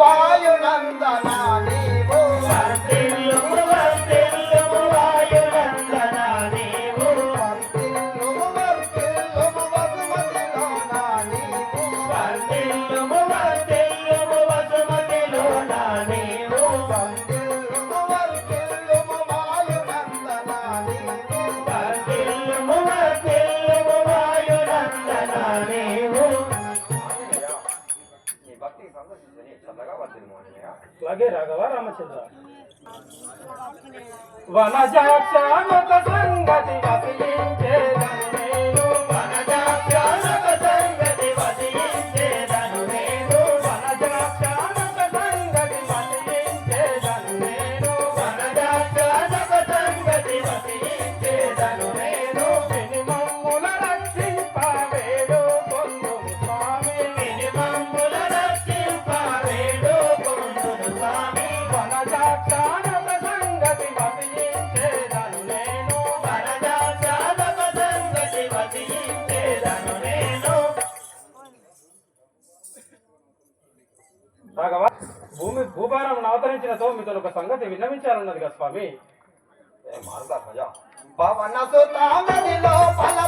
వాయునందన అలాగే రాఘవ రామచంద్ర. వనజాక్ష సంగతి రాఘవ భూమి భూభారం అవతరించిన తో మీతో ఒక సంగతి విన్నవించాలన్నది కదా స్వామి Oh, సుతామణిలో పల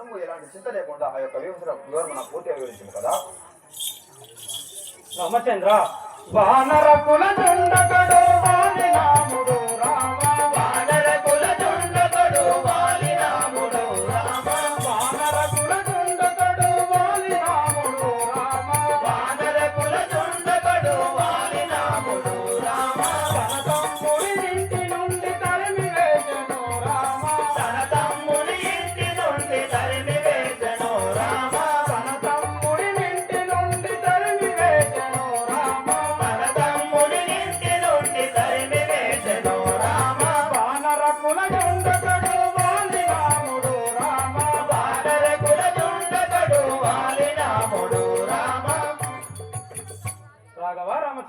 మనము ఎలాంటి చింత లేకుండా ఆ యొక్క వివరణ వివరణ పూర్తిగా వివరించాము కదా? రామచంద్ర వానర కుల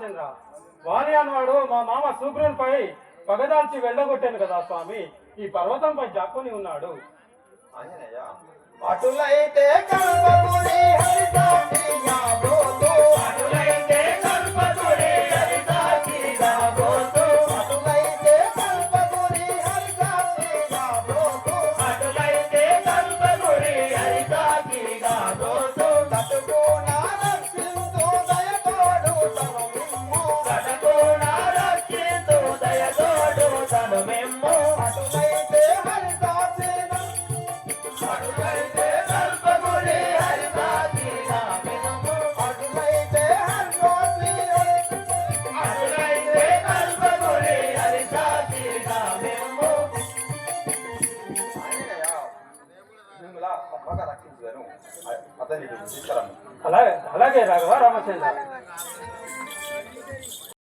రామచంద్ర. వాణి అన్నవాడు మా మామ శుక్రునిపై పగదాల్చి వెళ్ళగొట్టాను కదా స్వామి. ఈ పర్వతంపై జాక్కుని ఉన్నాడు. అయితే అటులైతే అలాగే అలాగే రాఘవ రామచంద్ర.